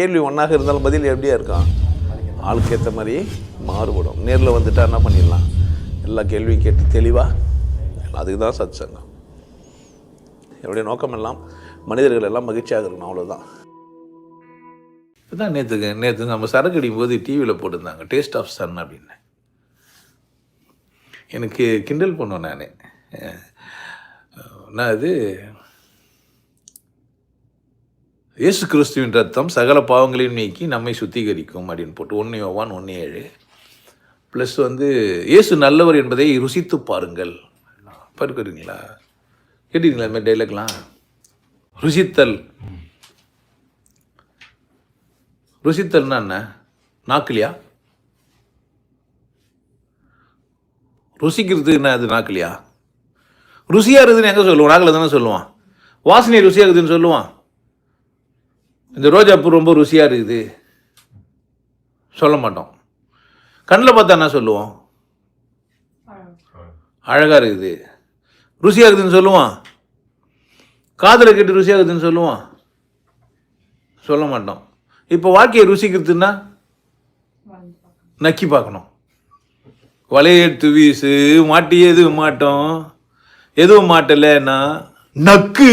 கேள்வி ஒன்றாக இருந்தாலும் பதில் எப்படியா இருக்கான் ஆளுக்கு ஏற்ற மாதிரி மாறுபடும். நேரில் வந்துட்டா என்ன பண்ணிடலாம்? எல்லா கேள்வியும் கேட்டு தெளிவாக அதுக்கு தான் சத் சங்கம் என்னுடைய நோக்கம் எல்லாம் மனிதர்கள் எல்லாம் மகிழ்ச்சியாக இருக்கணும் அவ்வளோதான் இதுதான் நேற்றுக்கு நேற்று நம்ம சரக்கு அடிக்கும் போது டிவியில் போட்டிருந்தாங்க டேஸ்ட் ஆஃப் சன் அப்படின்னு. எனக்கு கிண்டல் பண்ணுவேன் நான். நான் இது இயேசு கிறிஸ்துவின் ரத்தம் சகல பாவங்களையும் நீக்கி நம்மை சுத்திகரிக்கும் அப்படின்னு போட்டு ஒன்று யோவான் ஒன்று ஏழு. ப்ளஸ் வந்து இயேசு நல்லவர் என்பதை ருசித்து பாருங்கள். பார்க்குறீங்களா கேட்டீங்களா இந்த டைலாக்லாம் ருசித்தல். ருசித்தல்னா என்ன? நாக்குலையா? ருசிக்கிறது என்ன அது நாக்குலையா? ருசியாக இருக்குதுன்னு எங்கே சொல்லுவோம் நாக்கில் தானே சொல்லுவான். வாசனை ருசியாக இருக்குதுன்னு சொல்லுவான். இந்த ரோஜாப்பூ ரொம்ப ருசியாக இருக்குது. சொல்ல மாட்டோம். கண்ணில் பார்த்தா என்ன சொல்லுவோம்? அழகாக இருக்குது. ருசியாக இருக்குதுன்னு சொல்லுவான் காதில் கேட்டு ருசியாக இருக்குதுன்னு சொல்லுவான் சொல்ல மாட்டோம். இப்போ வாழ்க்கையை ருசிக்கிறதுன்னா நக்கி பார்க்கணும். வளையெடுத்து வீசு மாட்டி எதுவும் மாட்டோம். எதுவும் மாட்டலைன்னா நக்கு.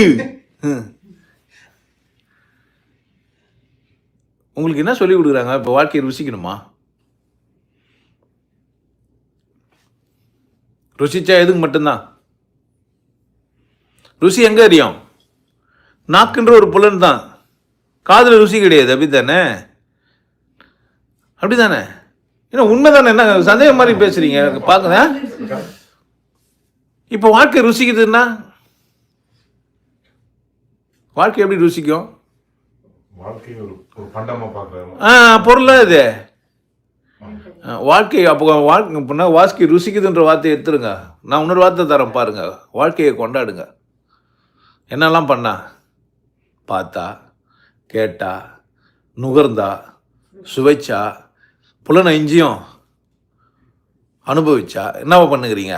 உங்களுக்கு என்ன சொல்லிக் கொடுக்குறாங்க? இப்போ வாழ்க்கையை ருசிக்கணுமா? ருசிச்சா எதுக்கு மட்டும்தான்? ருசி எங்கே அறியும் நாக்குன்ற ஒரு புலன் தான். காதில் ருசி கிடையாது அப்படி தானே அப்படி தானே ஏன்னா உண்மை தானே என்ன சந்தேகம் மாதிரி பேசுறீங்க. பார்க்குங்க இப்போ வாழ்க்கை ருசிக்குதுன்னா வாழ்க்கை எப்படி ருசிக்கும்? பொருளா பொருளாக இது வாழ்க்கை அப்போ வாழ்க்கை அப்படின்னா வாழ்க்கை ருசிக்குதுன்ற வார்த்தையை எடுத்துருங்க. நான் இன்னொரு வார்த்தை தரேன் பாருங்க. வாழ்க்கையை கொண்டாடுங்க. என்னெல்லாம் பண்ணா? பார்த்தா கேட்டா நுகர்ந்தா சுவைச்சா புலனை இஞ்சியும் அனுபவிச்சா என்னவா பண்ணுகிறீங்க?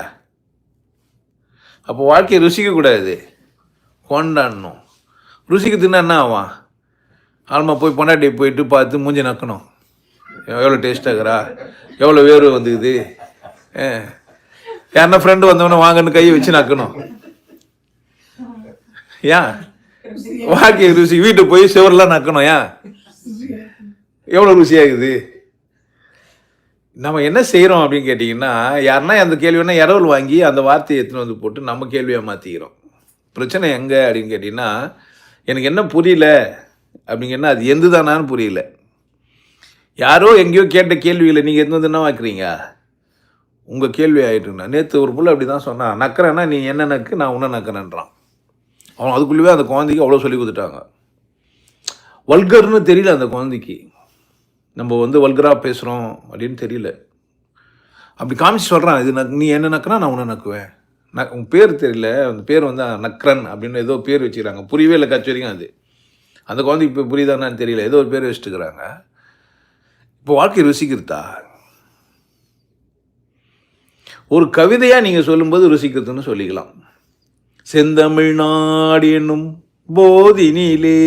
அப்போ வாழ்க்கையை ருசிக்கக்கூடாது. கொண்டாடணும். ருசிக்குதுன்னா என்ன ஆவான் ஆல்மா போய் பொண்டாட்டியை போயிட்டு பார்த்து மூஞ்சி நக்கணும். எவ்வளோ டேஸ்டாகிறா எவ்வளோ வேர்வை வந்துக்குது? ஆ. யாருன்னா ஃப்ரெண்டு வந்தவொடனே வாங்கன்னு கையை வச்சு நக்கணும். ஏன் வாழ்க்கை ருசி வீட்டுக்கு போய் சுவர்லாம் நக்கணும் ஏன் எவ்வளோ ருசியாகுது நம்ம என்ன செய்கிறோம் அப்படின்னு கேட்டிங்கன்னா யாருன்னா அந்த கேள்வி வேணா இரவல் வாங்கி அந்த வார்த்தையை எடுத்துன்னு வந்து போட்டு நம்ம கேள்வியாக மாற்றிக்கிறோம் பிரச்சனை எங்கே அப்படின்னு கேட்டிங்கன்னா எனக்கு என்ன புரியல? அப்படிங்கன்னா அது எந்த தானான்னு புரியல. யாரோ எங்கேயோ கேட்ட கேள்விகளை நீங்கள் எந்த வந்து என்ன வாக்குறீங்க உங்கள் கேள்வி ஆகிட்டுங்கண்ணா நேற்று ஒரு புள்ள அப்படி தான் சொன்னான் நக்கிறேன்னா நீ என்ன நக்கு நான் உன்ன நக்கிறேன்றான். அவன் அதுக்குள்ளேயே அந்த குழந்தைக்கு அவ்வளோ சொல்லி கொடுத்துட்டாங்க. வல்கர்னு தெரியல அந்த குழந்தைக்கு. நம்ம வந்து வல்கராக பேசுகிறோம் அப்படின்னு தெரியல. அப்படி காமிச்சு சொல்கிறான் இது நக் நீ என்ன நக்குனா நான் உன்னை நக்குவேன். ந உன் பேர் தெரியல அந்த பேர் வந்து நக்ரன் அப்படின்னு ஏதோ பேர் வச்சுக்கிறாங்க. புரியவே இல்லை கட்சி வரைக்கும் அது. அந்த குழந்தைக்கு இப்போ புரியுதானான்னு தெரியல. ஏதோ ஒரு பேர் வச்சுட்டுக்கிறாங்க இப்போ வாழ்க்கை ருசிக்கிறதா? ஒரு கவிதையாக நீங்கள் சொல்லும்போது ருசிக்கிறதுன்னு சொல்லிக்கலாம். செந்தமிழ்நாடு என்னும் போதினிலே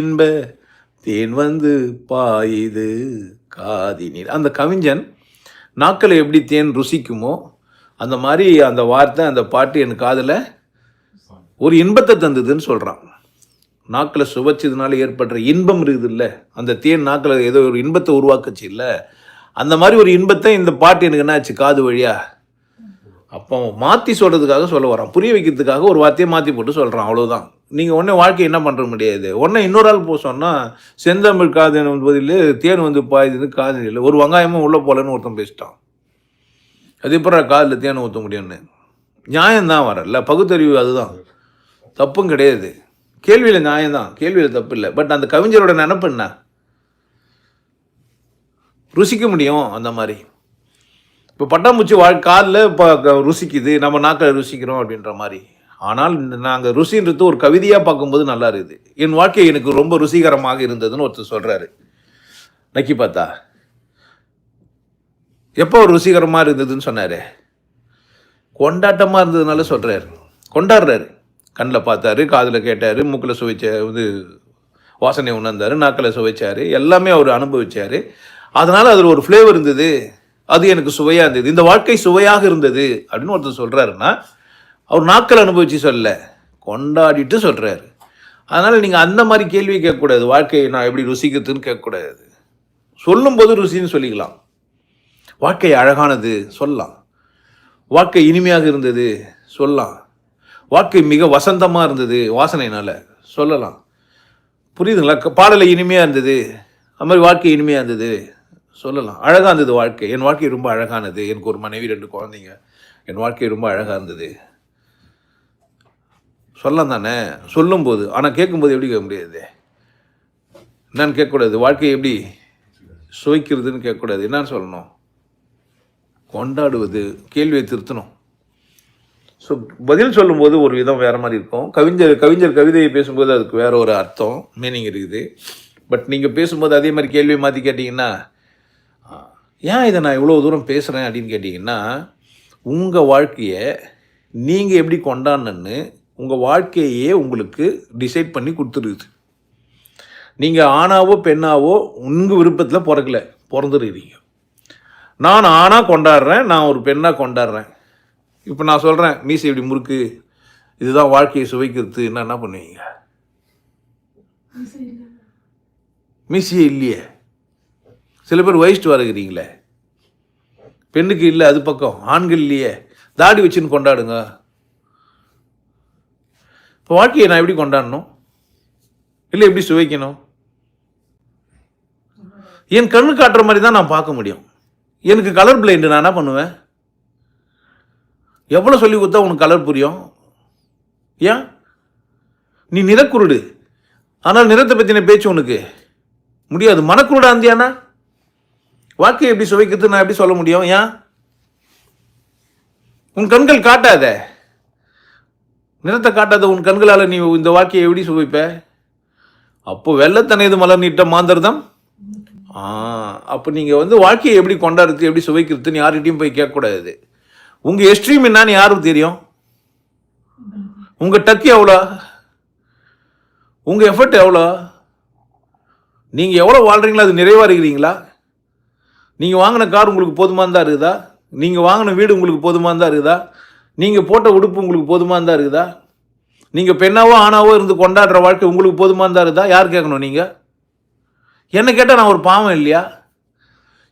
இன்ப தேன் வந்து பாயுது காதினில். அந்த கவிஞன் நாக்களை எப்படி தேன் ருசிக்குமோ அந்த மாதிரி அந்த வார்த்தை அந்த பாட்டு என் காதில் ஒரு இன்பத்தை தந்ததுன்னு சொல்கிறான் நாக்கில் சுவைச்சதுனால ஏற்படுற இன்பம் இருக்குது இல்லை அந்த தேன் நாக்கில் ஏதோ ஒரு இன்பத்தை உருவாக்குச்சு இல்லை அந்த மாதிரி ஒரு இன்பத்தை இந்த பாட்டு எனக்கு என்ன ஆச்சு காது வழியா? அப்போ மாற்றி சொல்கிறதுக்காக சொல்ல வரான். புரிய வைக்கிறதுக்காக ஒரு வார்த்தையை மாற்றி போட்டு சொல்கிறான் அவ்வளோதான் நீங்கள் உடனே வாழ்க்கை என்ன பண்ணுற முடியாது. உடனே இன்னொரு ஆள் போக சொன்னால் செந்தமிழ் காது பதில் தேன் வந்து பாயுது காது இல்லை. ஒரு வெங்காயமும் உள்ளே போகலன்னு ஒருத்தன் பேசிட்டான். அது எப்போ காதில் தேன் ஊற்ற முடியும்னு? நியாயம்தான் வரல. பகுத்தறிவு அதுதான். தப்பும் கிடையாது. கேள்வியில் நியாயம்தான். கேள்வியில் தப்பு இல்லை பட் அந்த கவிஞரோட நினப்பு என்ன? ருசிக்க முடியும் அந்த மாதிரி. இப்போ பட்டாம்பூச்சி வாழ் காலில் இப்போ ருசிக்குது. நம்ம நாக்கில் ருசிக்கிறோம் அப்படின்ற மாதிரி. ஆனால் நாங்கள் ருசின்றது ஒரு கவிதையாக பார்க்கும்போது நல்லா இருக்குது. என் வாழ்க்கை எனக்கு ரொம்ப ருசிகரமாக இருந்ததுன்னு ஒருத்தர் சொல்கிறாரு நக்கி பார்த்தா. எப்போ ருசிகரமாக இருந்ததுன்னு சொன்னார்? கொண்டாட்டமாக இருந்ததுனால சொல்கிறாரு கொண்டாடுறாரு. கண்ணில் பார்த்தாரு காதில் கேட்டார் மூக்கில் சுவைச்ச இது வாசனை உணர்ந்தார் நாக்களை சுவைச்சார் எல்லாமே அவர் அனுபவிச்சார். அதனால் அதில் ஒரு ஃப்ளேவர் இருந்தது. அது எனக்கு சுவையாக இருந்தது. இந்த வாழ்க்கை சுவையாக இருந்தது அப்படின்னு ஒருத்தர் சொல்கிறாருன்னா அவர் நாக்கள் அனுபவித்து சொல்ல கொண்டாடிட்டு சொல்கிறாரு அதனால் நீங்கள் அந்த மாதிரி கேள்வி கேட்கக்கூடாது. வாழ்க்கையை நான் எப்படி ருசிக்கிறதுன்னு கேட்கக்கூடாது. சொல்லும்போது ருசின்னு சொல்லிக்கலாம். வாழ்க்கை அழகானது சொல்லலாம். வாழ்க்கை இனிமையாக இருந்தது சொல்லலாம். வாழ்க்கை மிக வசந்தமாக இருந்தது வாசனைனால் சொல்லலாம். புரியுதுங்களா? க- பாடலை இனிமையாக இருந்தது. அது மாதிரி வாழ்க்கை இனிமையாக இருந்தது. சொல்லலாம். அழகாக இருந்தது வாழ்க்கை. என் வாழ்க்கை ரொம்ப அழகானது. எனக்கு ஒரு மனைவி ரெண்டு குழந்தைங்க. என் வாழ்க்கை ரொம்ப அழகாக இருந்தது. சொல்லலாம் தானே? சொல்லும்போது ஆனால் கேட்கும்போது எப்படி கேட்க முடியாது? என்னன்னு கேட்கக்கூடாது. வாழ்க்கையை எப்படி சுவைக்கிறதுன்னு கேட்கக்கூடாது. என்னன்னு சொல்லணும்? கொண்டாடுவது கேள்வியை திருத்தணும். ஸோ பதில் சொல்லும்போது ஒரு விதம் வேறு மாதிரி இருக்கும். கவிஞர் கவிஞர் கவிதையை பேசும்போது அதுக்கு வேற ஒரு அர்த்தம் மீனிங் இருக்குது. பட் நீங்கள் பேசும்போது அதே மாதிரி கேள்வியை மாற்றி கேட்டிங்கன்னா ஏன் இதை நான் இவ்வளோ தூரம் பேசுகிறேன் அப்படின்னு கேட்டிங்கன்னா உங்கள் வாழ்க்கையை நீங்கள் எப்படி கொண்டாடணுன்னு உங்கள் வாழ்க்கையே உங்களுக்கு டிசைட் பண்ணி கொடுத்துருக்குது நீங்கள் ஆணாவோ பெண்ணாவோ உங்கள் விருப்பத்தில் பிறக்கல பிறந்துருக்கிறீங்க. நான் ஆணாக கொண்டாடுறேன் நான் ஒரு பெண்ணாக கொண்டாடுறேன். இப்போ நான் சொல்கிறேன் மீசை இப்படி முறுக்கு இதுதான் வாழ்க்கையை சுவைக்கிறது. என்ன என்ன பண்ணுவீங்க? மீசையே இல்லையே. சில பேர் வயிஸ்ட் வரகிறீங்களே பெண்ணுக்கு இல்லை அது பக்கம். ஆண்கள் இல்லையே. தாடி வச்சுன்னு கொண்டாடுங்க. இப்போ வாழ்க்கையை நான் எப்படி கொண்டாடணும்? இல்லை எப்படி சுவைக்கணும்? என் கண்ணு காட்டுற மாதிரி தான் நான் பார்க்க முடியும். எனக்கு கலர் பிளைண்டு நான் என்ன பண்ணுவேன்? எவ்வளோ சொல்லி கொடுத்தா உனக்கு கலர் புரியும்? ஏன்? நீ நிறக்குருடு. ஆனால் நிறத்தை பற்றின பேச்சு உனக்கு. முடியாது. மனக்குருடா இருந்தியானா வாழ்க்கையை எப்படி சுவைக்கிறது நான் எப்படி சொல்ல முடியும்? ஏன்? உன் கண்கள் காட்டாத. நிறத்தை காட்டாத உன் கண்களால் நீ இந்த வாக்கியை எப்படி சுவைப்ப? அப்போ வெள்ளத்தனைது மலர் நீட்ட மாந்தர்தம்? ஆ அப்போ நீங்கள் வந்து வாழ்க்கையை எப்படி கொண்டாடுறது எப்படி சுவைக்கிறதுன்னு யார்கிட்டையும் போய் கேட்கக்கூடாது. உங்கள் எஸ்ட்ரீம் என்னன்னு யாருக்கு தெரியும்? உங்கள் டக்கு எவ்வளோ? உங்கள் எஃபர்ட் எவ்வளோ? நீங்கள் எவ்வளோ வாழ்கிறீங்களோ அது நிறைவாக இருக்கிறீங்களா நீங்கள் வாங்கின கார் உங்களுக்கு போதுமாக தான் இருக்குதா? நீங்கள் வாங்கின வீடு உங்களுக்கு போதுமாக தான் இருக்குதா? நீங்கள் போட்ட உடுப்பு உங்களுக்கு போதுமாக தான் இருக்குதா? நீங்கள் பெண்ணாவோ ஆணாவோ இருந்து கொண்டாடுற வாழ்க்கை உங்களுக்கு போதுமாக தான் இருக்குதா? யார் கேட்கணும் நீங்கள் என்ன கேட்டால் நான் ஒரு பாவம் இல்லையா?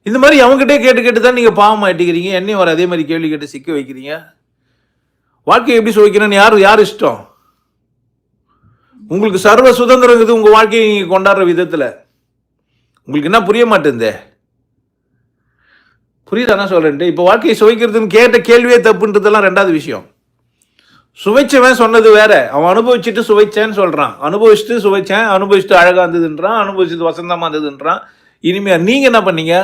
இந்த மாதிரி அவங்ககிட்டே கேட்டு கேட்டு தான் நீங்கள் பாவம் ஆட்டிக்கிறீங்க என்னையும் வர அதே மாதிரி கேள்வி கேட்டு சிக்க வைக்கிறீங்க. வாழ்க்கையை எப்படி சுவைக்கணும்னு யார் யார் இஷ்டம்? உங்களுக்கு சர்வ சுதந்திரம் உங்கள் வாழ்க்கையை நீங்கள் கொண்டாடுற விதத்தில். உங்களுக்கு என்ன புரிய மாட்டேந்தே? புரியுதா என்ன சொல்கிறேன்ட்டு இப்போ வாழ்க்கையை சுவைக்கிறதுன்னு கேட்ட கேள்வியே தப்புன்றதெல்லாம் ரெண்டாவது விஷயம். சுவைச்சவன் சொன்னது வேற. அவன் அனுபவிச்சுட்டு சுவைச்சேன்னு சொல்கிறான் அனுபவிச்சுட்டு சுவைச்சேன் அனுபவிச்சுட்டு அழகாக இருந்ததுன்றான் அனுபவிச்சுட்டு வசந்தமாக இருந்ததுன்றான். இனிமையாக நீங்கள் என்ன பண்ணீங்க?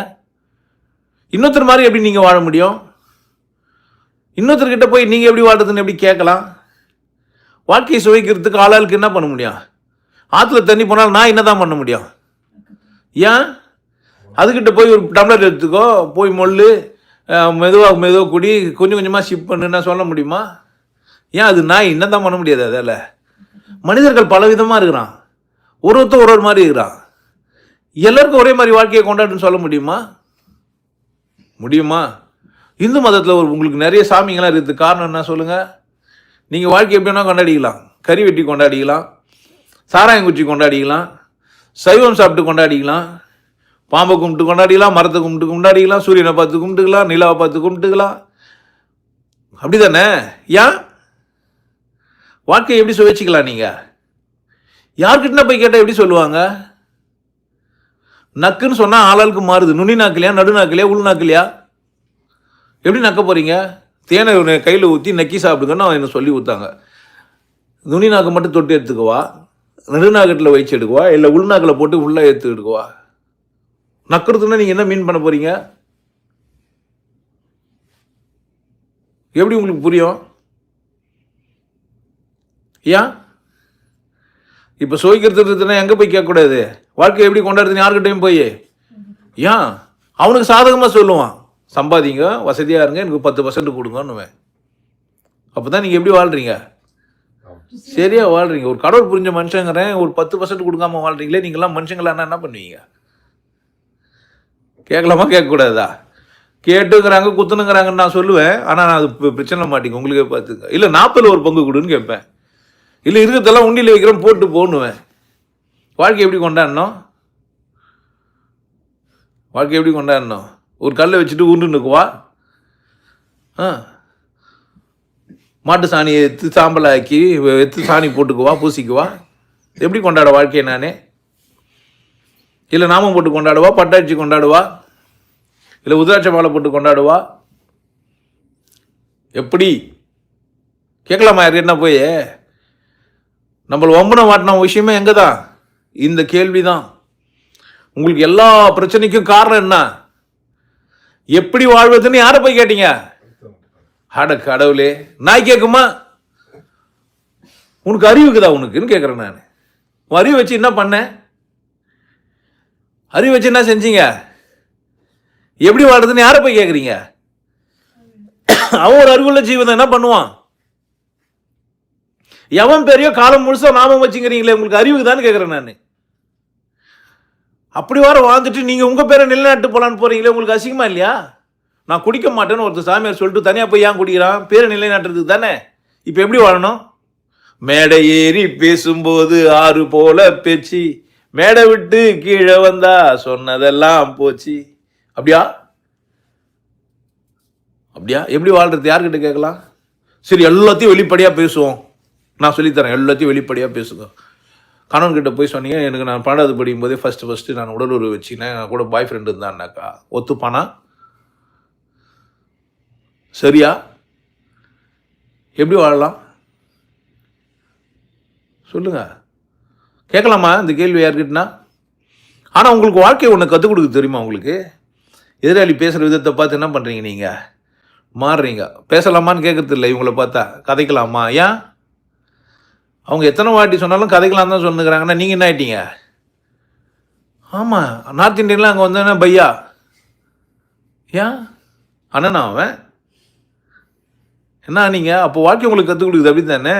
இன்னொருத்தர் மாதிரி எப்படி நீங்கள் வாழ முடியும்? இன்னொருத்தர்கிட்ட போய் நீங்கள் எப்படி வாழ்றதுன்னு எப்படி கேட்கலாம்? வாழ்க்கையை சுவைக்கிறதுக்கு ஆளாளுக்கு என்ன பண்ண முடியும்? ஆற்றுல தண்ணி போனால் நான் என்ன தான் பண்ண முடியும்? ஏன்? அதுக்கிட்ட போய் ஒரு டம்ளர் எடுத்துக்கோ போய் மொல்லு மெதுவாக மெதுவாக குடி கொஞ்சம் கொஞ்சமாக ஷிப் பண்ணுன்னா சொல்ல முடியுமா? ஏன் அது நான் என்ன தான் பண்ண முடியாது அதில் மனிதர்கள் பலவிதமாக இருக்கிறான். ஒரு ஒருத்தர் ஒரு ஒரு மாதிரி இருக்கிறான். எல்லாருக்கும் ஒரே மாதிரி வாழ்க்கையை கொண்டாடுன்னு சொல்ல முடியுமா? முடியுமா? இந்து மதத்தில் ஒரு உங்களுக்கு நிறைய சாமிங்களாம் இருக்குது. காரணம் என்ன சொல்லுங்கள் நீங்கள் வாழ்க்கை எப்படி வேணால் கொண்டாடிக்கலாம். கறி வெட்டி கொண்டாடிக்கலாம். சாராயங்குச்சி கொண்டாடிக்கலாம். சைவம் சாப்பிட்டு கொண்டாடிக்கலாம். பாம்பை கும்பிட்டு கொண்டாடிக்கலாம். மரத்தை கும்பிட்டு கொண்டாடிக்கலாம். சூரியனை பார்த்து கும்பிட்டுக்கலாம். நிலாவை பார்த்து கும்பிட்டுக்கலாம். அப்படி தானே ஏன்? வாழ்க்கையை எப்படி சுவைச்சிக்கலாம் நீங்கள் யார்கிட்ட போய் கேட்டால் எப்படி சொல்லுவாங்க? நக்குன்னு சொன்னால் ஆளாளுக்கு மாறுது. நுனி நாக்கிலையா நடு நாக்கிலையா உள் நாக்கிலையா? எப்படி நக்க போகிறீங்க தேனை கையில் ஊற்றி நக்கி சாப்பிடுங்கன்னு அவன் என்ன சொல்லி ஊற்றாங்க நுனி நாக்கு மட்டும் தொட்டு எடுத்துக்குவா? நடுநாக்கத்தில் வச்சு எடுக்குவா? இல்லை உள்நாக்கில் போட்டு உள்ளே எடுத்து எடுக்குவா? நக்கிறதுன்னா நீங்கள் என்ன மீன் பண்ண போகிறீங்க எப்படி உங்களுக்கு புரியும்? ஏன்? இப்போ சுவைக்கிறது எங்கே போய் கேட்கக்கூடாது? வாழ்க்கை எப்படி கொண்டாடுறதுன்னு யாருக்கிட்டையும் போய். ஏன்? அவனுக்கு சாதகமாக சொல்லுவான். சம்பாதிங்க வசதியாக இருங்க எனக்கு பத்து பர்சன்ட் கொடுங்கன்னுவேன். அப்போ தான் நீங்கள் எப்படி வாழ்கிறீங்க சரியாக சரியா வாழ்றீங்க. ஒரு கடவுள் புரிஞ்ச மனுஷங்கிறேன் ஒரு பத்து பர்சன்ட் கொடுக்காம வாழ்றீங்களே நீங்களாம் மனுஷங்களா என்ன பண்ணுவீங்க? கேட்கலாமா கேட்கக்கூடாதா? கேட்டுக்கிறாங்க குத்துனுங்கிறாங்கன்னு நான் சொல்லுவேன். ஆனால் நான் அது பிரச்சனை மாட்டேங்க. உங்களுக்கே பார்த்துங்க. இல்லை நாற்பதுல ஒரு பங்கு கொடுன்னு கேட்பேன். இல்லை இருக்கிறதெல்லாம் உண்டியில் வைக்கிறோம் போட்டு போகணுவேன் வாழ்க்கை எப்படி கொண்டாடணும்? வாழ்க்கை எப்படி கொண்டாடணும்? ஒரு கல்லை வச்சுட்டு உருண்டு நிற்குவா ஆ. மாட்டு சாணியை எடுத்து சாம்பலாக்கி எடுத்து சாணி போட்டுக்குவா பூசிக்குவா எப்படி கொண்டாட வாழ்க்கையை நானே? இல்லை நாமம் போட்டு கொண்டாடுவா பட்டாட்சி கொண்டாடுவா? இல்லை உதிராட்ச மாலை போட்டு கொண்டாடுவா? எப்படி? கேட்கலாமா யாருக்கு என்ன போய்? நம்மளை ஒம்பனை மாட்டின விஷயமே எங்கே தான் இந்த கேள்வி தான் உங்களுக்கு எல்லா பிரச்சனைக்கும் காரணம் என்ன? எப்படி வாழ்வதுன்னு யாரை போய் கேட்டீங்க? அட கடவுளே நாய் கேட்குமா உனக்கு அறிவுக்குதா உனக்குன்னு கேட்குறேன் நான். அறிவு வச்சு என்ன பண்ண? அறிவு வச்சு என்ன செஞ்சீங்க? எப்படி வாழ்றதுன்னு யாரை போய் கேட்குறீங்க அவன் ஒரு அறிவுள்ள ஜீவன் என்ன பண்ணுவான்? எவன் பெரியோ காலம் முழுசாக நாமம் வச்சுக்கிறீங்களே உங்களுக்கு அறிவுக்குதான்னு கேட்குறேன் நான். அப்படி வர வாழ்ந்துட்டு நீங்கள் உங்கள் பேரை நிலைநாட்டு போகலான்னு போகிறீங்களே உங்களுக்கு அசிங்கமா இல்லையா? நான் குடிக்க மாட்டேன்னு ஒருத்தர் சாமியார் சொல்லிட்டு தனியாக போய் ஏன் குடிக்கிறான்? பேரை நிலைநாட்டுறதுக்கு தானே? இப்போ எப்படி வாழணும்? மேடை ஏறி பேசும்போது ஆறு போல பேச்சு. மேடை விட்டு கீழே வந்தா சொன்னதெல்லாம் போச்சு. அப்படியா? அப்படியா? எப்படி வாழ்றது? யார்கிட்ட கேட்கலாம்? சரி எல்லாத்தையும் வெளிப்படையாக பேசுவோம். நான் சொல்லித்தரேன். எல்லாத்தையும் வெளிப்படையாக பேசுங்க. கணவன்கிட்ட போய் சொன்னீங்க எனக்கு நான் பன்னெண்டாவது படிக்கும் போதே ஃபஸ்ட்டு ஃபஸ்ட்டு நான் உடல் வச்சுனேன் வச்சுக்கினேன். கூட பாய் ஃப்ரெண்டு இருந்தான்னாக்கா ஒத்துப்பானா? சரியா? எப்படி வாழலாம்? சொல்லுங்க. கேட்கலாமா இந்த கேள்வி யார்கிட்டனா? ஆனால் உங்களுக்கு வாழ்க்கை ஒன்று கற்றுக் கொடுக்க தெரியுமா உங்களுக்கு? எதிராளி பேசுகிற விதத்தை பார்த்து என்ன பண்ணுறீங்க நீங்கள் மாறுறீங்க. பேசலாமான்னு கேட்குறது இல்லை இவங்கள பார்த்தா. கதைக்கலாமா? ஏன்? அவங்க எத்தனை வாட்டி சொன்னாலும் கதைக்கலாம் தான் சொன்னுக்கிறாங்கன்னா நீங்கள் என்ன ஆயிட்டீங்க? ஆமாம் நார்த் இந்தியன்லாம் அங்கே வந்தோன்னா பையா? ஏன் அண்ணனா அவன்? என்ன நீங்கள் அப்போ வாழ்க்கை உங்களுக்கு கற்றுக் கொடுக்குது அப்படி தானே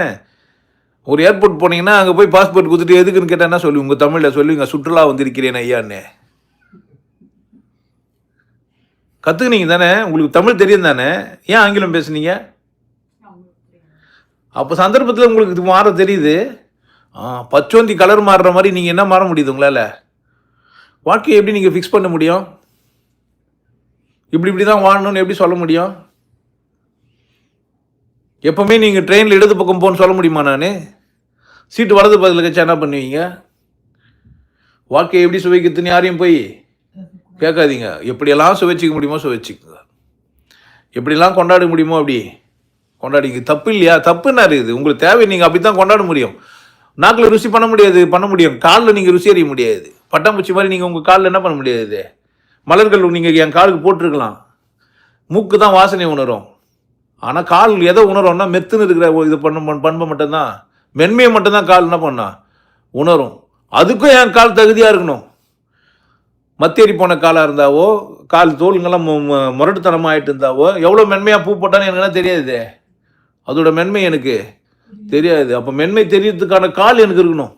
ஒரு ஏர்போர்ட் போனீங்கன்னா அங்கே போய் பாஸ்போர்ட் கொடுத்துட்டு எதுக்குன்னு கேட்டால் என்ன சொல்லி உங்கள் தமிழில் சொல்லுவீங்க சுற்றுலா வந்திருக்கிறேன் ஐயான்னு. கற்றுக்குனீங்க தானே? உங்களுக்கு தமிழ் தெரியும் தானே? ஏன் ஆங்கிலம் பேசுனீங்க? அப்போ சந்தர்ப்பத்தில் உங்களுக்கு இது மாற தெரியுது? பச்சோந்தி கலர் மாறுற மாதிரி நீங்கள் என்ன மாற முடியுது உங்களால்? வாழ்க்கையை எப்படி நீங்கள் ஃபிக்ஸ் பண்ண முடியும்? இப்படி இப்படி தான் வாழணும்னு எப்படி சொல்ல முடியும்? எப்போவுமே நீங்கள் ட்ரெயினில் இடது பக்கம் போகணும்னு சொல்ல முடியுமா நான்? சீட்டு வலது பதில் கச்சா என்ன பண்ணுவீங்க? வாழ்க்கையை எப்படி சுவைக்கிறதுன்னு யாரையும் போய் கேட்காதீங்க. எப்படியெல்லாம் சுவைச்சிக்க முடியுமோ சுவைச்சிக்குங்க. எப்படியெல்லாம் கொண்டாட முடியுமோ அப்படி. கொண்டாடிங்க தப்பு இல்லையா தப்புன்னாரு இது. உங்களுக்கு தேவை நீங்கள் அப்படி தான் கொண்டாட முடியும். நாக்கில் ருசி பண்ண முடியாது பண்ண முடியும். காலில் நீங்கள் ருசி அறிய முடியாது. பட்டாம்பூச்சி மாதிரி நீங்கள் உங்கள் காலில் என்ன பண்ண முடியாது மலர்கள் நீங்கள் என் காலுக்கு போட்டிருக்கலாம். மூக்கு தான் வாசனை உணரும். ஆனால் கால் எதை உணரும்னா மெத்துன்னு இருக்கிற இது பண்ண பண்பை மட்டும்தான். மென்மையை மட்டும்தான் கால் என்ன பண்ணா? உணரும். அதுக்கும் என் கால் தகுதியாக இருக்கணும். மத்தேறி போன காலாக இருந்தாவோ கால் தோலுங்கெல்லாம் மு- மு- முரட்டுத்தனமா இருந்தாவோ எவ்வளோ மென்மையாக பூ போட்டான்னு எனக்கு தெரியாது அதோட மென்மை எனக்கு தெரியாது. அப்போ மென்மை தெரியறதுக்கான கால் எனக்கு இருக்கணும்.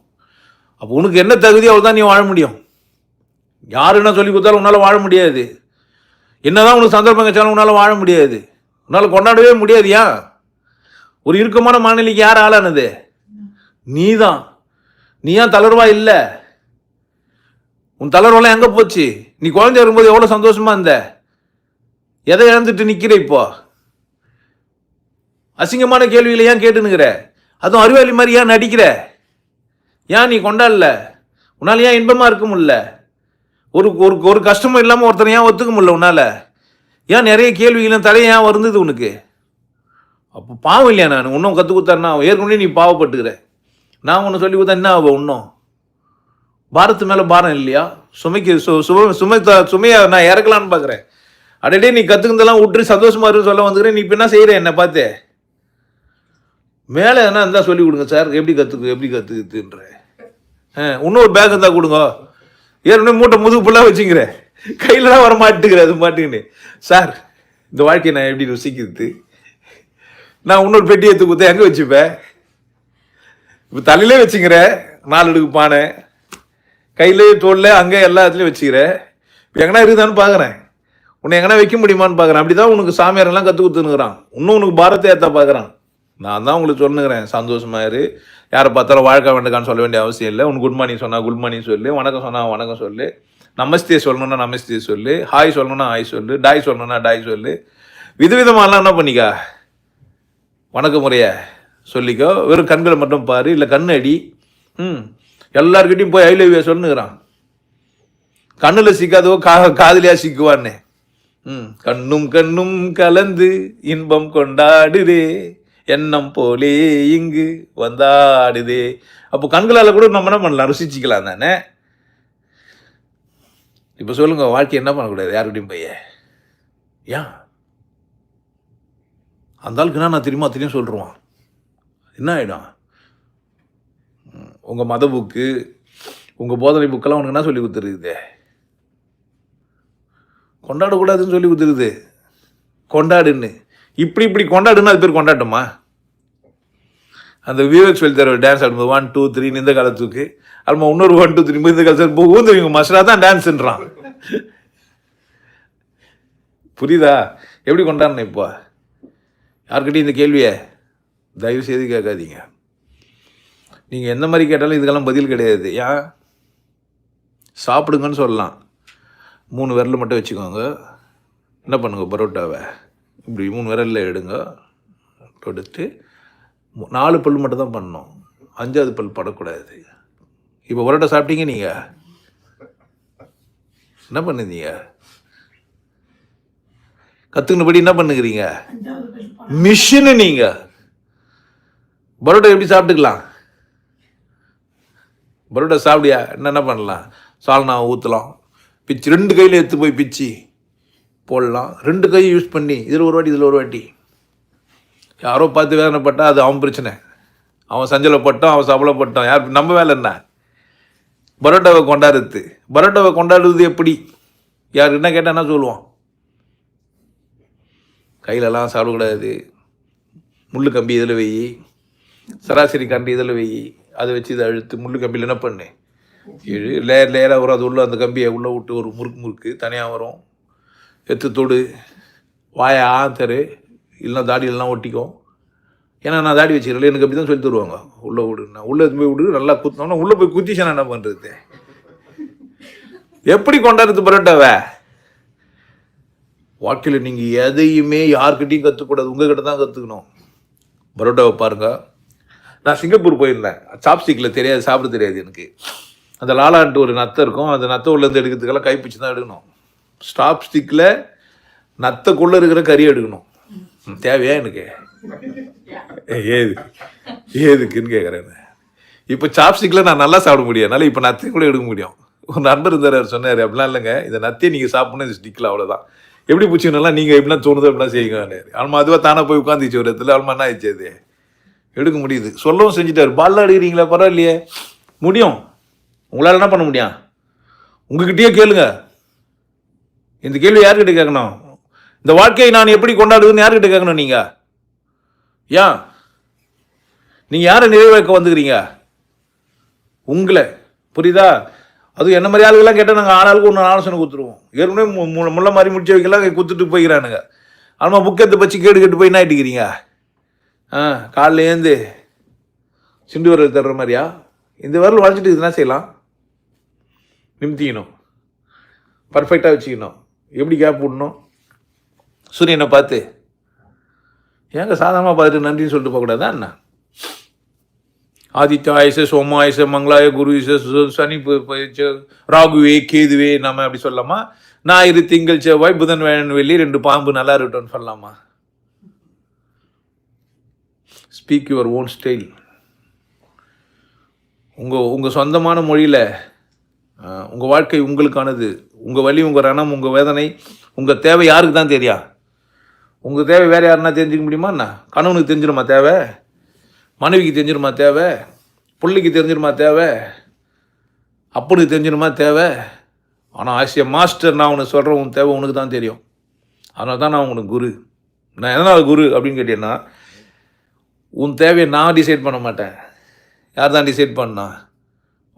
அப்போ உனக்கு என்ன தகுதி அவ்வளோ தான் நீ வாழ முடியும். யார் என்ன சொல்லி கொடுத்தாலும் உன்னால் வாழ முடியாது. என்னதான் உனக்கு சந்தர்ப்பம் கிடைச்சாலும் உன்னால் வாழ முடியாது. உன்னால் கொண்டாடவே முடியாது ஏன்? ஒரு இறுக்கமான மனநிலைக்கு யார் ஆளானது? நீ தான் நீ ஏன் தளர்வா இல்லை? உன் தளர்வெல்லாம் எங்கே போச்சு? நீ குழந்தை வரும்போது எவ்வளோ சந்தோஷமா இருந்த? எதை இழந்துட்டு நிற்கிற இப்போ? அசிங்கமான கேள்விகளை ஏன் கேட்டுனுங்கிற அதுவும் அறிவாளி மாதிரி ஏன் நடிக்கிற? ஏன் நீ கொண்டாடல? உன்னால் ஏன் இன்பமாக இருக்க முடியல? ஒரு ஒரு ஒரு கஷ்டமும் இல்லாமல் ஒருத்தனை ஏன் ஒத்துக்க முடியல உன்னால்? ஏன் நிறைய கேள்விகளும் தலையை ஏன் வருந்தது உனக்கு? அப்போ பாவம் இல்லையா நான்? இன்னும் கற்றுக் கொடுத்தேன்னா ஏற்கனவே நீ பாவப்பட்டுக்கிற. நான் ஒன்று சொல்லி கொடுத்தா என்ன ஆகும் இன்னும் பாரத்து மேலே பாரம் இல்லையா? சுமைக்கு சு சும சுமை த- சுமையை நான் இறக்கலான்னு பார்க்குறேன் அடடே நீ கற்றுக்கிறதெல்லாம் விட்டு சந்தோஷமாக இருக்குன்னு சொல்ல வந்துக்கிறேன் நீ இப்போ என்ன செய்கிற என்னை பார்த்து? மேலே என்ன இருந்தால் சொல்லி கொடுங்க சார். எப்படி கற்றுக்கு எப்படி கற்றுக்குதுன்ற ஆ இன்னொரு பேக் இருந்தால் கொடுங்க. ஏற்கனவே மூட்டை முதுகு ஃபுல்லாக வச்சுக்கிறேன். கையிலலாம் வர மாட்டேங்குது அது மாட்டேங்குன்னு சார் இந்த வாழ்க்கையை நான் எப்படி ருசிக்கிறது? நான் இன்னொரு பெட்டி எடுத்து கொடுத்தா எங்கே வச்சுப்பேன் இப்போ தலையிலே வச்சுக்கிற நாலு அடுக்கு பானை. கையிலே தோல்ல அங்கே எல்லா இடத்துலையும் வச்சுக்கிற இப்போ எங்கன்னா இருக்குதான்னு பார்க்குறேன் உன்னை எங்கன்னா வைக்க முடியுமான்னு பார்க்குறேன் அப்படி தான் உனக்கு சாமியாரெல்லாம் கற்றுக் கொடுத்துனுக்குறான் இன்னும் உனக்கு பாரத்தை ஏற்ற பார்க்குறான் நான் தான் உங்களுக்கு சொல்லுகிறேன். சந்தோஷமா இரு. யாரை பார்த்தாலும் வாழ்க்கை வேண்டுக்கான்னு சொல்ல வேண்டிய அவசியம் இல்லை. உனக்கு குட் மார்னிங் சொன்னால் குட் மார்னிங் சொல்லு. வணக்கம் சொன்னால் வணக்கம் சொல்லு. நமஸ்தே சொல்லணும்னா நமஸ்தே சொல்லு. ஹாய் சொல்லணும்னா ஹாய் சொல்லு. டாய் சொல்லணும்னா டாய் சொல்லு. விதவிதமாலாம் என்ன பண்ணிக்கா? வணக்க முறையை சொல்லிக்கோ. வெறும் கண்களை மட்டும் பாரு. இல்லை கண் அடி. ம். எல்லார்கிட்டையும் போய் ஐ லவ் யூ சொல்லுங்கிறான். கண்ணில் சிக்காதவோ கா காதலியாக சிக்குவான்னு. ம். கண்ணும் கண்ணும் கலந்து இன்பம் கொண்டாடுதே. எண்ணம் போலே இங்கு வந்தாடுதே. அப்போ கண்களால் கூட நம்ம என்ன பண்ணலாம்? ருசிச்சிக்கலாம் தானே? இப்போ சொல்லுங்க வாழ்க்கை என்ன பண்ணக்கூடாது? யாருக்கிட்டையும் போய். ஏன்? அந்த ஆளுக்கு நான் திரும்ப திரும்ப சொல்கிறோம் என்ன ஆகிடும் உங்கள் மத புக்கு உங்கள் போதனை புக்கெல்லாம் உனக்கு என்ன சொல்லி கொடுத்துருக்குது? கொண்டாடக்கூடாதுன்னு சொல்லி கொடுத்துருக்குது. கொண்டாடுன்னு. இப்படி இப்படி கொண்டாடுன்னு அது பேர் கொண்டாட்டமா? அந்த விவேக் சொல்லி தர டான்ஸ் ஆடும்போது ஒன் டூ த்ரீன்னு இந்த காலத்துக்கு. அல்மா இன்னொரு ஒன் டூ த்ரீ இந்த காலத்தில் இப்போ ஊந்துவீங்க மஸ்டரா தான் டான்ஸ்ன்றான் புரியுதா? எப்படி கொண்டாடணும் இப்போ? யார்கிட்டயும் இந்த கேள்வியை தயவு செய்து கேட்காதீங்க. நீங்கள் எந்த மாதிரி கேட்டாலும் இதுக்கெல்லாம் பதில் கிடையாது. ஏன் சாப்பிடுங்கன்னு சொல்லலாம். மூணு விரல் மட்டும் வச்சுக்கோங்க. என்ன பண்ணுங்க பரோட்டாவை? இப்படி மூணு விரலில் எடுங்க. எடுத்து நாலு பல் மட்டும் தான் பண்ணணும். அஞ்சாவது பல் படக்கூடாது. இப்போ பரோட்டா சாப்பிட்டீங்க நீங்கள் என்ன பண்ணுதீங்க? கற்றுக்கினபடி என்ன பண்ணுகிறீங்க? மிஷினு நீங்கள் பரோட்டா எப்படி சாப்பிட்டுக்கலாம்? பரோட்டா சாப்பிடியா? என்னென்ன பண்ணலாம்? சால்னா ஊற்றலாம் பிச்சு ரெண்டு கையில் எடுத்து போய் பிச்சு போடலாம். ரெண்டு கையை யூஸ் பண்ணி இதில் ஒரு வாட்டி இதில் ஒரு வாட்டி. யாரோ பார்த்து வேதனைப்பட்டா அது அவன் பிரச்சனை. அவன் சஞ்சலப்பட்டான் அவன் சபலப்பட்டான் யார் நம்ம வேலை என்ன? பரோட்டாவை கொண்டாடுறது. பரோட்டாவை கொண்டாடுறது எப்படி? யார் என்ன கேட்டால் என்ன சொல்லுவான்? கையிலலாம் சாப்பிடக்கூடாது முள் கம்பி இதில் வை. சராசரி கம்பி இதில் வை. அதை வச்சு இதை அழுத்து முள் கம்பியில் என்ன பண்ணு? இழு லேயர் லேயராக வரும் அது உள்ள அந்த கம்பியை உள்ளே விட்டு ஒரு முறுக்கு முறுக்கு தனியாக வரும். எத்து தொடு. வாயை ஆத்தரு இல்லைன்னா தாடியிலலாம் ஒட்டிக்கும் ஏன்னா நான் தாடி வச்சுக்கல எனக்கு அப்படி தான் சொல்லி தருவாங்க. உள்ளே விடு நான் உள்ளே போய் விடு நல்லா குத்தினோம்னா உள்ளே போய் குத்திச்சு நான் என்ன பண்ணுறது எப்படி கொண்டாடுறது பரோட்டாவை? வாழ்க்கையில் நீங்கள் எதையுமே யார்கிட்டையும் கற்றுக்கூடாது உங்ககிட்ட தான் கற்றுக்கணும் பரோட்டாவை பாருங்கள் நான் சிங்கப்பூர் போயிருந்தேன். சாப்ஸ்டிக்கில் தெரியாது சாப்பிட தெரியாது எனக்கு. அந்த லாலான்ட்டு ஒரு நத்தை இருக்கும். அந்த நத்தை உள்ளேருந்து எடுக்கிறதுக்கெல்லாம் கைப்பிச்சு தான் எடுக்கணும். ஸ்டாப் ஸ்டிக்கில் நத்தைக்குள்ளே இருக்கிற கறி எடுக்கணும். தேவையா எனக்கு? ஏது? ஏதுக்குன்னு கேட்குறேன் இப்போ சாப்ஸ்டிக்கில் நான் நல்லா சாப்பிட முடியும். என்னால் இப்போ நத்தையும் கூட எடுக்க முடியும். ஒரு நண்பர் இருந்தார் சொன்னார் அப்படிலாம் இல்லைங்க. இந்த நத்தையும் நீங்கள் சாப்பிடணும் இந்த ஸ்டிக்கில் அவ்வளோதான் எப்படி பிடிச்சிக்கணும்லாம் நீங்கள் எப்படிலாம் தோணுதோ அப்படிலாம் செய்யுங்க ஆல்மா அதுவாக தானே போய் உட்காந்துச்சு ஒரு இடத்துல. ஆல்மா என்ன ஆயிடுச்சு அது? எடுக்க முடியுது. சொல்லவும் செஞ்சுட்டார். பால்லாம் எடுக்கிறீங்களா பரவாயில்லையே. முடியும். உங்களால் என்ன பண்ண முடியும்? உங்ககிட்டயே கேளுங்க. இந்த கேள்வி யார்கிட்ட கேட்கணும்? இந்த வாழ்க்கையை நான் எப்படி கொண்டாடுதுன்னு யார்கிட்ட கேட்கணும் நீங்கள் ஏன் நீங்கள் யாரை நிறைவேற்க வந்துக்கிறீங்க? உங்களை. புரியுதா? அதுவும் என்ன மாதிரி ஆளுகள்லாம் கேட்டால் நாங்கள் ஆளாளுக்கு ஒன்று ஆலோசனை கொடுத்துருவோம். ஏற்கனவே மு- முள்ள மாதிரி முடிச்ச வைக்கலாம் கொடுத்துட்டு போய்க்கிறானுங்க. ஆனால் புக் பச்சு கேடு கெட்டு போய் என்ன ஆகிட்டுக்கிறீங்க ஆ காலைல ஏந்து சிண்டு வரல் தர்ற மாதிரியா? இந்த வரல் வளைச்சிட்டு இதுனா செய்யலாம். நிமித்திக்கணும். பர்ஃபெக்டாக வச்சுக்கணும். எப்படி கேப் விடணும்? சூரியனை பார்த்து ஏங்க சாதாரணமாக பார்த்துட்டு நன்றின்னு சொல்லிட்டு போகக்கூடாதா என்ன? ஆதித்ய ஆயுச சோமாயுச மங்களாய குரு சனி ராகுவே கேதுவே நம்ம அப்படி சொல்லலாமா? ஞாயிறு திங்கள் செவ்வாய் புதன் வேழன் வெள்ளி ரெண்டு பாம்பு நல்லா இருக்கட்டும்னு சொல்லலாமா? ஸ்பீக் யுவர் ஓன் ஸ்டைல் உங்கள் உங்கள் சொந்தமான மொழியில் உங்கள் வாழ்க்கை உங்களுக்கானது. உங்கள் வழி உங்கள் ரணம் உங்கள் வேதனை உங்கள் தேவை யாருக்கு தான் தெரியும் உங்கள் தேவை வேறு யாருன்னா தெரிஞ்சுக்க முடியுமா என்ன? கணவனுக்கு தெரிஞ்சிருமா தேவை? மனைவிக்கு தெரிஞ்சிருமா தேவை? பிள்ளைக்கு தெரிஞ்சிருமா தேவை? அப்பனுக்கு தெரிஞ்சிருமா தேவை? ஆனால் ஆசிய மாஸ்டர் நான் உனக்கு சொல்கிறேன் உன் தேவை உனக்கு தான் தெரியும். அதனால தான் நான் உனக்கு குரு. நான் எதனால் குரு அப்படின்னு கேட்டீங்கன்னா உன் தேவையை நான் டிசைட் பண்ண மாட்டேன். யார் தான் டிசைட் பண்ணா?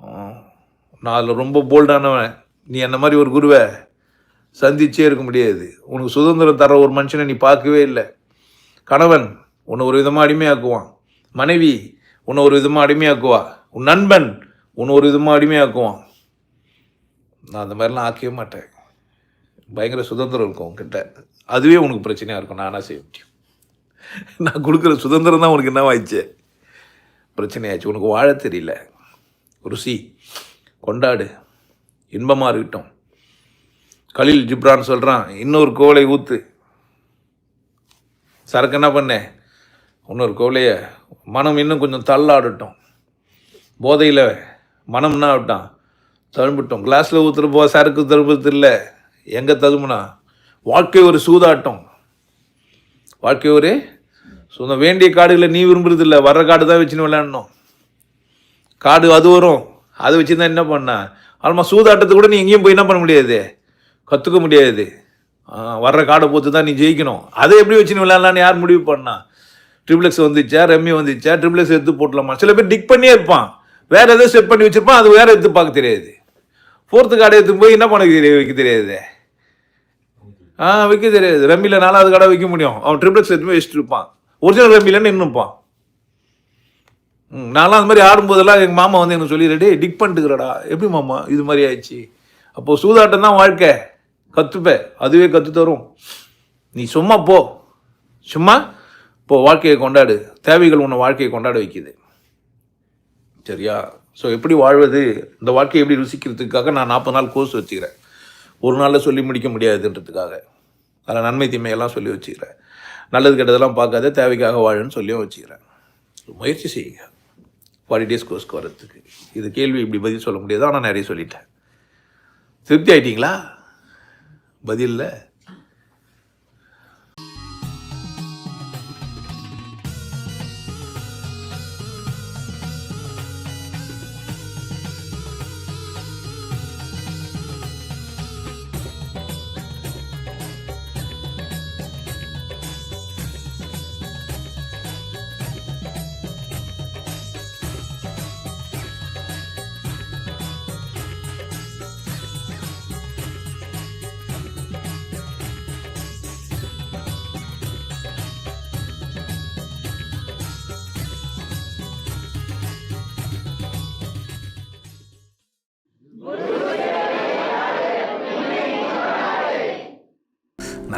ஆ, நான் அதில் ரொம்ப போல்டானவன் நீ என்ன மாதிரி ஒரு குருவை? சந்திச்சே இருக்க முடியாது. உனக்கு சுதந்திரம் தர ஒரு மனுஷனை நீ பார்க்கவே இல்லை. கணவன் உன்னை ஒரு விதமாக அடிமையாக்குவான். மனைவி உன்னை ஒரு விதமாக அடிமையாக்குவா. உன் நண்பன் உன்னை ஒரு விதமாக அடிமையாக்குவான். நான் அந்த மாதிரிலாம் ஆக்கவே மாட்டேன். பயங்கர சுதந்திரம் இருக்கும் உன்கிட்ட. அதுவே உனக்கு பிரச்சனையாக இருக்கும். நானாக செய்ய முடியும்? நான் கொடுக்குற சுதந்திரம் தான் உனக்கு என்ன பிரச்சனையாச்சு உனக்கு வாழ தெரியல. ருசி கொண்டாடு. இன்பமாக இருக்கட்டும். கலீல் ஜிப்ரான் சொல்கிறான் இன்னொரு கோலை ஊத்து. சரக்கு என்ன பண்ணேன் இன்னொரு கோலையை மனம் இன்னும் கொஞ்சம் தள்ளாடட்டும். போதையில் மனம் என்ன ஆகட்டும்? தழும்பிட்டோம். கிளாஸில் ஊற்றுற போ சரக்கு தழும்புறது இல்லை. எங்கே தழும்புனா? வாழ்க்கை ஒரு சூதாட்டம். வாழ்க்கை ஒரு சொந்த வேண்டிய காடுகளை நீ விரும்புறது இல்லை. வர்ற காடு தான் வச்சுன்னு விளையாடணும். காடு அது வரும். அதை வச்சு தான் என்ன பண்ண? ஆமாம் சூதாட்டத்தை கூட நீ எங்கேயும் போய் என்ன பண்ண முடியாது? கற்றுக்க முடியாது. வர்ற காடை பொறுத்து தான் நீ ஜெயிக்கணும். அதை எப்படி வச்சுன்னு விளையாடலான்னு யார் முடிவு பண்ணா? ட்ரிபிள்எக்ஸ் வந்துச்சா? ரெம்மி வந்துச்சா? ட்ரிபிள்எக்ஸ் எடுத்து போட்டலாமா சில பேர் டிக் பண்ணியே இருப்பான். வேற ஏதோ செட் பண்ணி வச்சிருப்பான். அது வேற எடுத்து பார்க்க தெரியாது. ஃபோர்த்து கார்டு எடுத்து போய் என்ன பண்ண தெரியாது வைக்க தெரியாது. ஆ வைக்க தெரியாது. ரம்மியில் நாலாவது கடை வைக்க முடியும். அவன் ட்ரிபிள்எக்ஸ் எடுத்து போய் வச்சுட்டு இருப்பான். ஒரிஜினல் ரம்மிலன்னு நின்றுப்பான் ம் நான்லாம் அந்த மாதிரி ஆடும்போதெல்லாம் எங்கள் மாமா வந்து எனக்கு சொல்லி டிக் பண்ணிட்டுக்கிறடா. எப்படி மாமா? இது மாதிரி ஆயிடுச்சு. அப்போது சூதாட்டம் தான் வாழ்க்கை. கற்றுப்ப அதுவே கற்று தரும் நீ சும்மா போ. சும்மா போ. வாழ்க்கையை கொண்டாடு. தேவைகள் உன்னை வாழ்க்கையை கொண்டாட வைக்குது. சரியா? ஸோ எப்படி வாழ்வது? இந்த வாழ்க்கையை எப்படி ருசிக்கிறதுக்காக நான் நாற்பது நாள் கோர்ஸ் வச்சுக்கிறேன். ஒரு நாளில் சொல்லி முடிக்க முடியாதுன்றதுக்காக. அதில் நன்மை தீமையெல்லாம் சொல்லி வச்சுக்கிறேன். நல்லது கெட்டதெல்லாம் பார்க்காத தேவைக்காக வாழுன்னு சொல்லியும் வச்சுக்கிறேன். முயற்சி செய்யுங்க. ஃபார்ட்டி டேஸ் கோர்ஸ்க்கு வர்றதுக்கு. இது கேள்வி இப்படி பதில் சொல்ல முடியாது. ஆனால் நிறைய சொல்லிட்டேன். திருப்தி ஆகிட்டிங்களா பதிலில்?